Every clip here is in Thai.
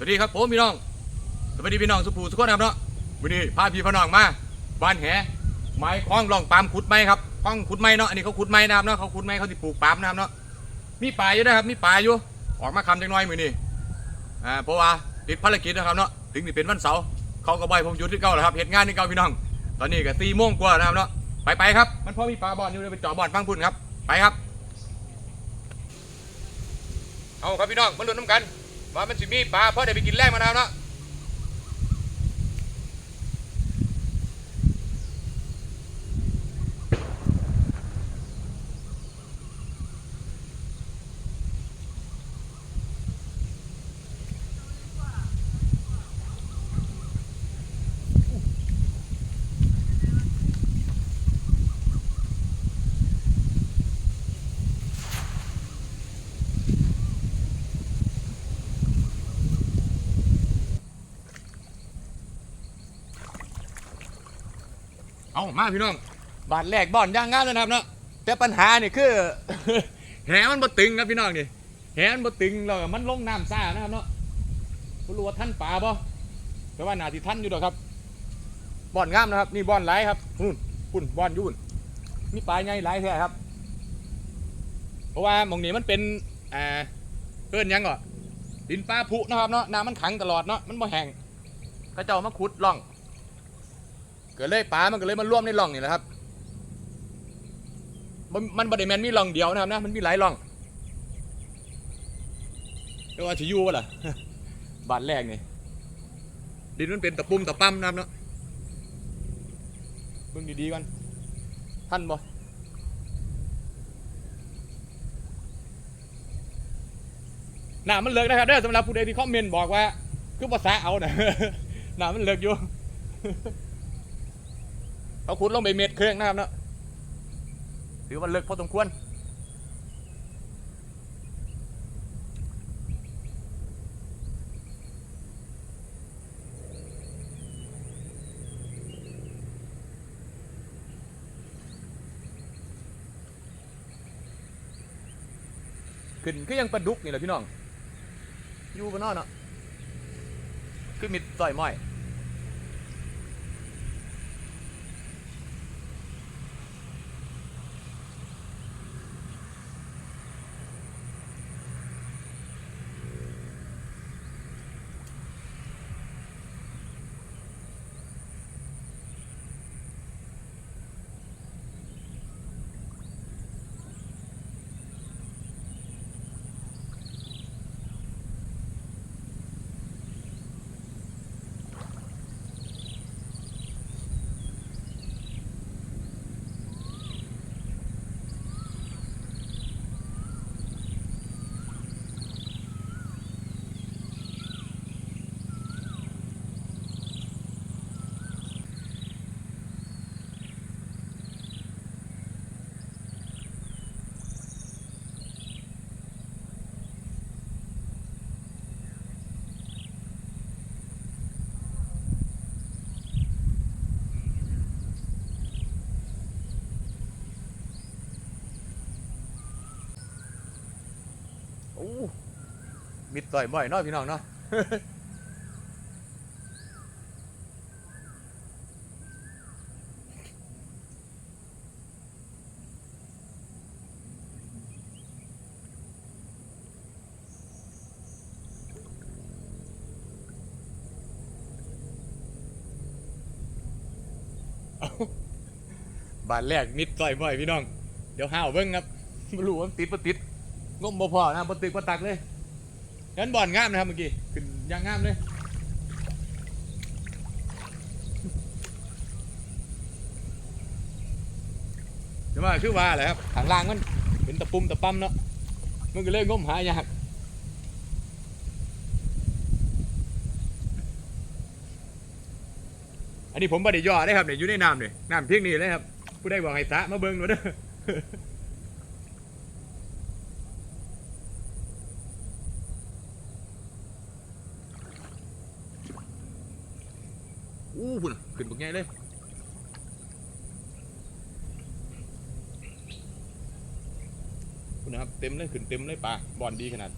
สวัสดีครับผมพี่น้อง สวัสดีพี่น้องสุภูสุขนะครับเนาะวันนี้พาพี่พน้องมาบ้านแหไม้คล้องลองปามขุดไม้ครับคล้องขุดไม้เนาะอันนี้เขาขุดไม้นะครับเนาะเขาขุดไม้เขาสิปลูกปามนะครับเนาะมีป่าอยู่นะครับมีป่าอยู่ออกมาคำจังน้อยมือนี่อ่าเพราะว่าติดภารกิจนะครับเนาะถึงนี่เป็นวันเสาร์เขาก็บ่อยผมหยุดที่เก่าแล้วครับเหตุงานที่เก่าพี่น้อง ตอนนี้ก็ตีโมงกว่านะครับเนาะไปไปครับมันพอมีปลาบอลอยู่เลยไปจ่อบอลฟังพุ่นครับไปครับเอาครับพี่น้องมาลุ้นน้ำกัน ว่ามันสิมีปลาเพอได้ไปกินแรกมาแล้วเนาะ เอามาพี่น้องบาทแรกบ่อนย่างงามเลยนะครับเนาะแต่ปัญหานี่คือ แหมันบ่ตึงครับพี่น้องนี่แหมันบ่ตึงแล้วมันลงน้ำซ่านะครับเนาะบ่รู้ว่าท่านป่าบ่แต่ว่านาที่ท่านอยู่ดอกครับบ่อนงามนะครับนี่บ่อนไหลครับนู่นปุ่นบ่อนยุ่นมีปลาใหญ่หลแท้ครับ เพราะว่าหมองนี้มันเป็นอ่าเอิ้นยังก่อดินปลาผุนะครับเนาะน้ำมันขังตลอดเนาะมันบ่แห้งเขาเจ้ามาขุดร่อง กิดเลยปลามันก็เลยมาร่วมในร่องนี่แหละครับ มันมันบไดแมนมีร่องเดียวนะครับนะมันมีหลายร่องเรียกว่าชิยูวะล่ะบาทแรกนี่ดินมันเป็นตะปุ่มตะปั้มนะครับเนาะเบิ่งดีๆกันท่านบ่หน้ามันเลิกนะครับเด้อสำหรับผู้ใดที่คอมเมนต์บอกว่า คือภาษาเอานะหน้ามันเลิกอยู่ เขาขุดลงไปเม็ดเครื่องนะครับเนาะถือว่าเลิกพอสมควรขึ้นก็ยังปลาดุกนี่แหละพี่น้อง อยู่บนนอกเนาะคือมิดต่อยม้อย โอ้ มิดต่อยบ่อยเนาะพี่น้องเนาะบาทแรกมิดต่อยบ่อยพี่น้อง เดี๋ยวห้าวเบิ้งครับไม่รู้ว่ามันติดปะติดงมบ่พอนะบนตึกบนตักเลย งั้นบ่อนงามนะครับเมื่อกี้ขึ้นยางงามเลยจะมาคือว่าอะไรครับข้างล่างมันเป็นตะปุ่มตะปั๊มเนาะมันก็เลยงมหายากอันนี้ผมไม่ได้ย่อได้ครับเนี่ยอยู่ในน้ำเนี่ยน้ำเพียงนี้เลยครับผู้ได้บอกให้สระมาเบิ้งมาเด้อ ต็มเลยขึ้นเต็มเลยปลาบอลดีขนาด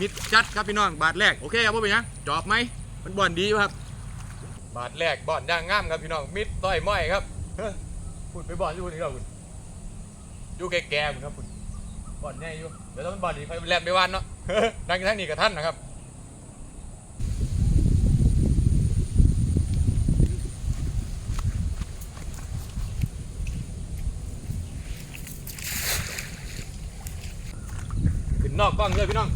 มิดชัดครับพี่น้องบาทแรกโอเคครับพ่อเป็นยังจอบไหมมันบอลดีครับ บาทแรกบอลด่างงามครับพี่น้องมิดต่อยม้อยครับ เฮ้ยพูดไปบ่อลอยู่นี่เราคุณอยู่แก่ๆคุณครับคุณบ่อลแน่อยู่เดี๋ยวต้องเป็นบอลดีไปแลนไปวันเนาะดังทั้งนี้กับท่านนะครับขึ้นนอกกล้องเลยพี่น้อง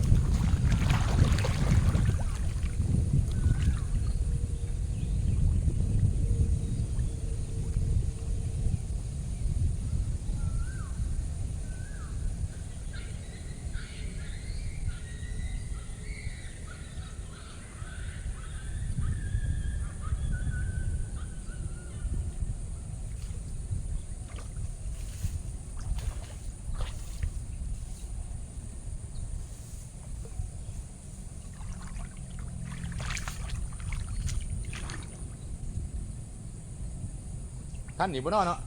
ท่านหนีบนนอนเนาะ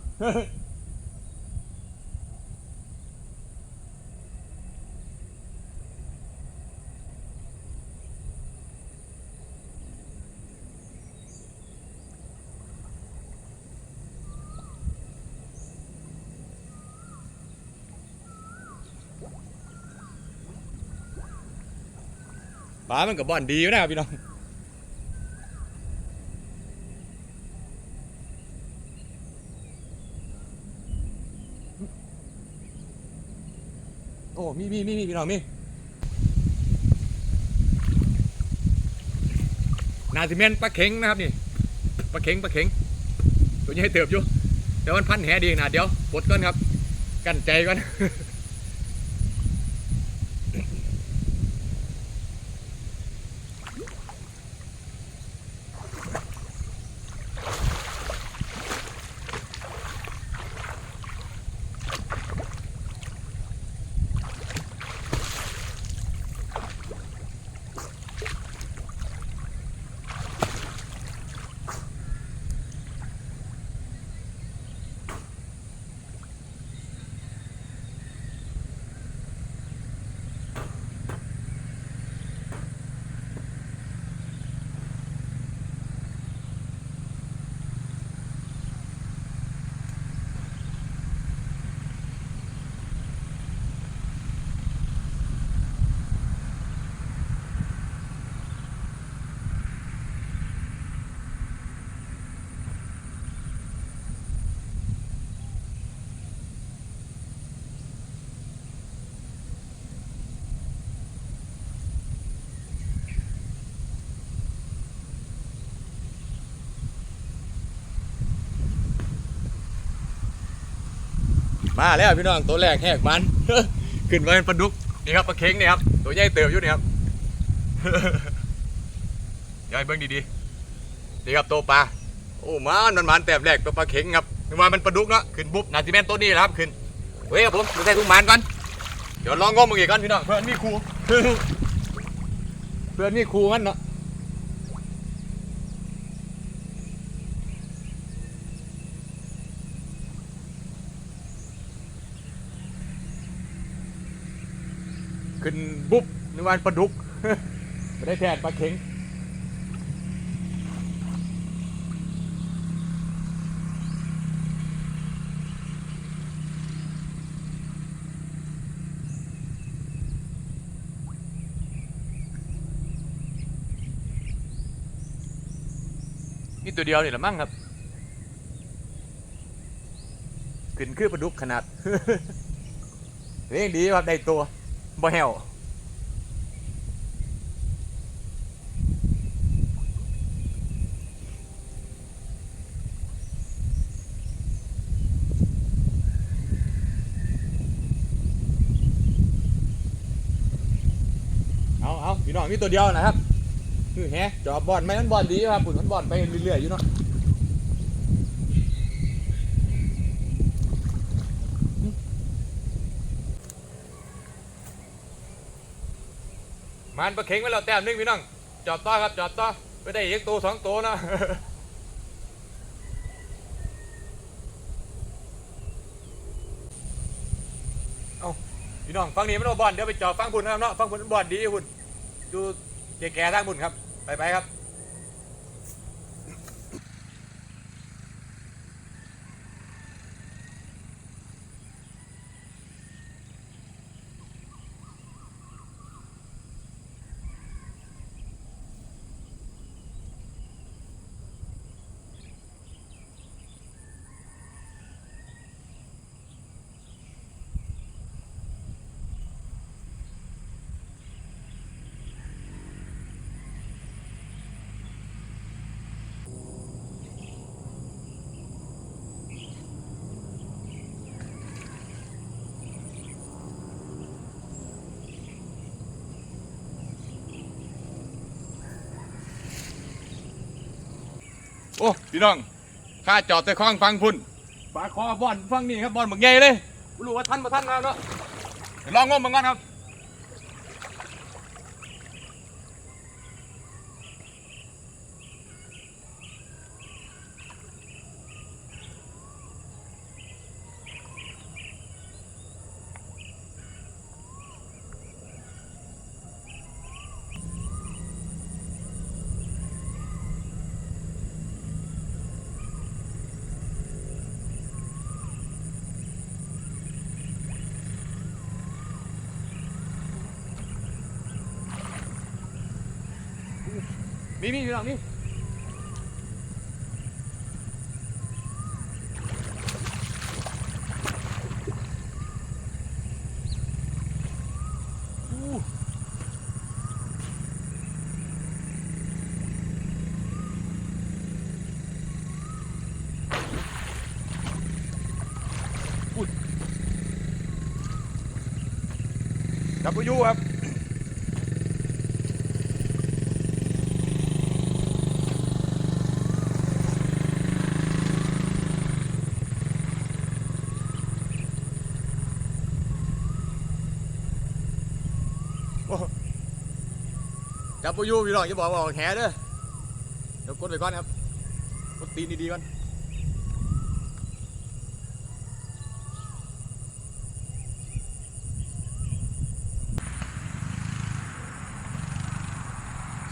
ปลามันกับบอลดีอยู่นะครับพี่น้อง โอ้มีมีมีมีพี่น้องมีนาซิเมนปลาเข็งนะครับนี่ปลาเข็งปลาเข็งตัวนี้ให้เติบอยู่แต่มันพันแหดีนะเดี๋ยวปลดก่อนครับ กันใจก่อน มาแล้วพี่น้องตัวแรกแหกมัน ขึ้นมาเป็นปลาดุกนี่ครับปลาเค็งนี่ครับตัวใหญ่เติบอยู่นี่ครับเดี๋ยเบิ้งดีๆนี่ครับตัวปลาโอ้มันมันมันแต้มแรกตัวปลาเค็งครับนึกว่ามันปลาดุกเนาะขึ้นปุ๊บนาจิแม่นตัวนี้แหละครับขึ้นเฮ้ยครับผมดูใส่ถุงมันก่อนเดี๋ยวลองงมมึงอีกก่อนพี่น้องเพื่อนมีครูเพื่อนมีครูกันเนาะ ขึ้นปุ๊บนึกว่าปลาดุกไม่ได้แทนปลาเค็งนี่ตัวเดียวนี่แหละมั้งครับ ขึ้นคือปลาดุกขนาดเร่งดีครับได้ตัว บ่แหวเอาเอาพี่น้องมีตัวเดียวนะครับคือแฮะจอบบอลไหมมันบอลดีครับปุ่นมันบอลไปเรื่อยๆอยู่เนาะ มันประเข็งไว้แล้วแต้มหนึงพี่น้อง จอบต่อครับจอบต่อไปได้อีกตัวสองตัวนะ เอาพี่น้องฟังนี้มันเอาบอลเดี๋ยวไปจอบฟังบุญนะครับเนาะฟังบุญบอลดีพุ่นดูแก่ๆทางบุญครับ ไปไปครับ โอ้พี่น้องข้าจอดแต่คลองฟังพุ่นปลาคอบอลฟังนี่ครับบอลบักใหญ่เลยไม่รู้ว่าท่านมาท่านแล้วเนาะเดี๋ยวลองงมมันก่อนครับ มีมีพี่น้องนี่อู้อุ้ยดับเบิลยูครับ จับปูยูพี่น้องจะบอกว่าออกแหเด้อเดี๋ยวกดไปก่อนครับกดตีนดีๆก่อน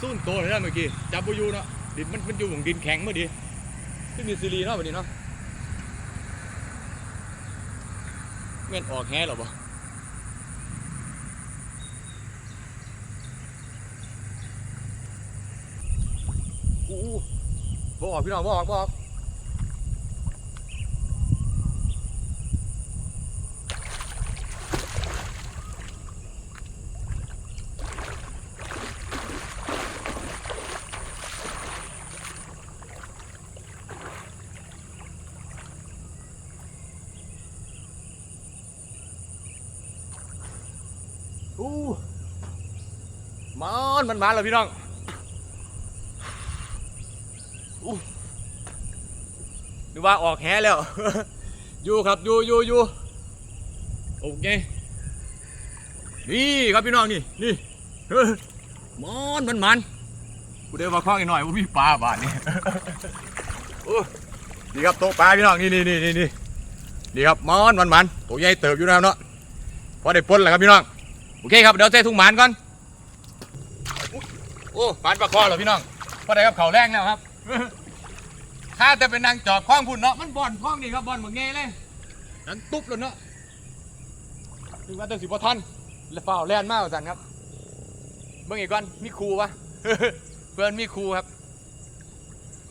สู้นโตเลยนะเมื่อกี้จับปูยูเนาะดินมันมันอยู่ของดินแข็งเมื่อดีขึ้นมีซีรีเนาะวันนี้เนาะเม่นออกแหหรอบ่ อู้บออกพี่น้องบออกบออกอู้มันมันมาแล้วพี่น้อง นึกว่าออกแฮแล้ว อยู่ครับอยู่อยู่อยู่โอเคนี่ครับพี่น้องนี่นี่มันมันมันกูเดินมาคล้องอีกหน่อยว่ามีปลาบาดนี่โอ้นี่ครับโต๊ะปลาพี่น้องนี่นี่นี่นี่นี่นี่ครับมันมันมันตัวใหญ่เติบอยู่นะครับเนาะพอได้ปนแล้วครับพี่น้องโอเคครับเดี๋ยวใส่ถุงหมานก่อนโอ้หมานปลาคอเหรอพี่น้องพอได้ครับเขาแรงแล้วครับ ข้าแต่เป็นนางจอบคล้องพุ่นเนาะมันบ่อนคล้องนี่ครับบ่อนเหมือนไงเลยนั้นตุ๊บเลยเนาะถึงว่าตั้งสิบพอท่านแล้วเฝ้าแล่นมากกว่าสันครับเบิ่อีกก่อนมีครูปะเพื่อนมีครูครับ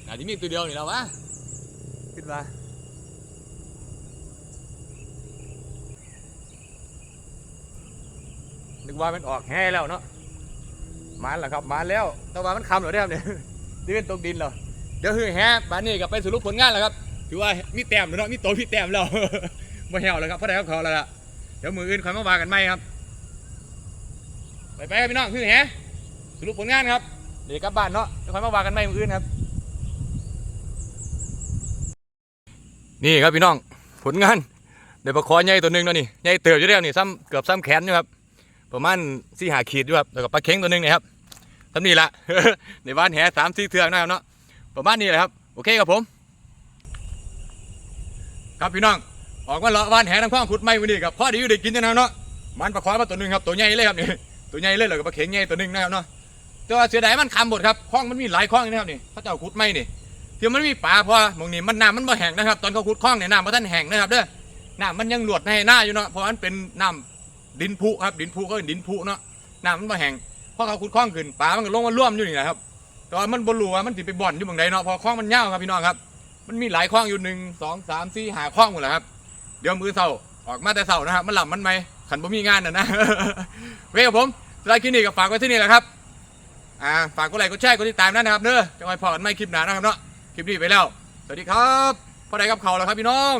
อาจจะมีตัวเดียวนี่แล้ววะขึ้นมานึกว่ามันออกแห่แล้วเนาะมาแล้วครับมาแล้วแต่ว่ามันคำเหรอเนี่ยครับเนี่ยนี่เป็นตกดินเหรอ เดี๋ยวคือแฮะบ้านนี้ก็ไปสรุปผลงานแล้วครับถือว่ามีแต้มแล้วเนาะมีโตมีแต้มแล้วมาเหี่ยวแล้วครับเพราะได้ครับเขาแล้วล่ะเดี๋ยวมืออื่นคอยมาว่ากันไหมครับ ไปไปครับพี่น้องคือแฮะสรุปผลงานครับเดี๋ยวกลับบ้านเนาะเดี๋ยวคอยมาว่ากันไหมมืออื่นครับ นี่ครับพี่น้องผลงานเดี๋ยวปลาคอใหญ่ตัวหนึ่งแล้วนี่ใหญ่เติบอยู่แล้วนี่ซ้ำเกือบซ้ำแขนอยู่ครับประมาณสี่หาขีดอยู่ครับแล้วก็ปลาเค็งตัวหนึ่งนี่ครับทำนี่ละในบ้านแหสามสี่เทือกนะครับเนาะ ประมาณนี้แหละครับ โอเคครับผม ครับพี่น้อง ออกมาเลาะบ้านแหน้ำข้องขุดไม้วันนี้ครับพ่อดีอยู่ได้กินจังนะเนาะ มันปลาคอมาตัวหนึ่งครับ ตัวใหญ่เลยครับนี่ ตัวใหญ่เลยเหรอกับปลาเข็งใหญ่ตัวหนึงนะครับเนาะแต่ว่าเสียดายมันคำหมดครับคลองมันมีหลายคลองนะครับนี่เขาเจ้าขุดไม่นี่ที่มันมีปลาเพอมองนี้มันน้ำมันบ่แห้งนะครับ ตอนเขาขุดคลองเนี่ยน้ำมันท่านแห้งนะครับเด้อน้ำมันยังหลวดในหน้าอยู่เนาะ เพราะมันเป็นน้ำดินพุครับ ดินพุก็เป็นดินพุเนาะ น้ำมันบ่แห้งพอเขาขุดคลองขึ้นปลามันก็ลงมาร่วมอยู่นี่แหละครับ แต่ว่ามันบรูว่ามันสิไปบ่อนอยู่บางใดเนาะพอคล้องมันยาวครับพี่น้องครับ มันมีหลายคล้องอยู่หนึ่งสองสามสี่หาคล้องหมดแล้วครับ เดี๋ยวมือเสาออกมาแต่เสานะครับ มันหลับมันไหมขันบ่มีงานนะนะเว้ยครับผมสไลด์คลินิกกับฝากไว้ที่นี่แหละครับอ่าฝากกดไลค์กดแชร์กดติดตามนั่นนะครับเด้อจะไว้พอกันไม่คลิปหนานะครับเนาะคลิปนี้ไปแล้ว สวัสดีครับพอได้กับเขาแล้วครับพี่น้อง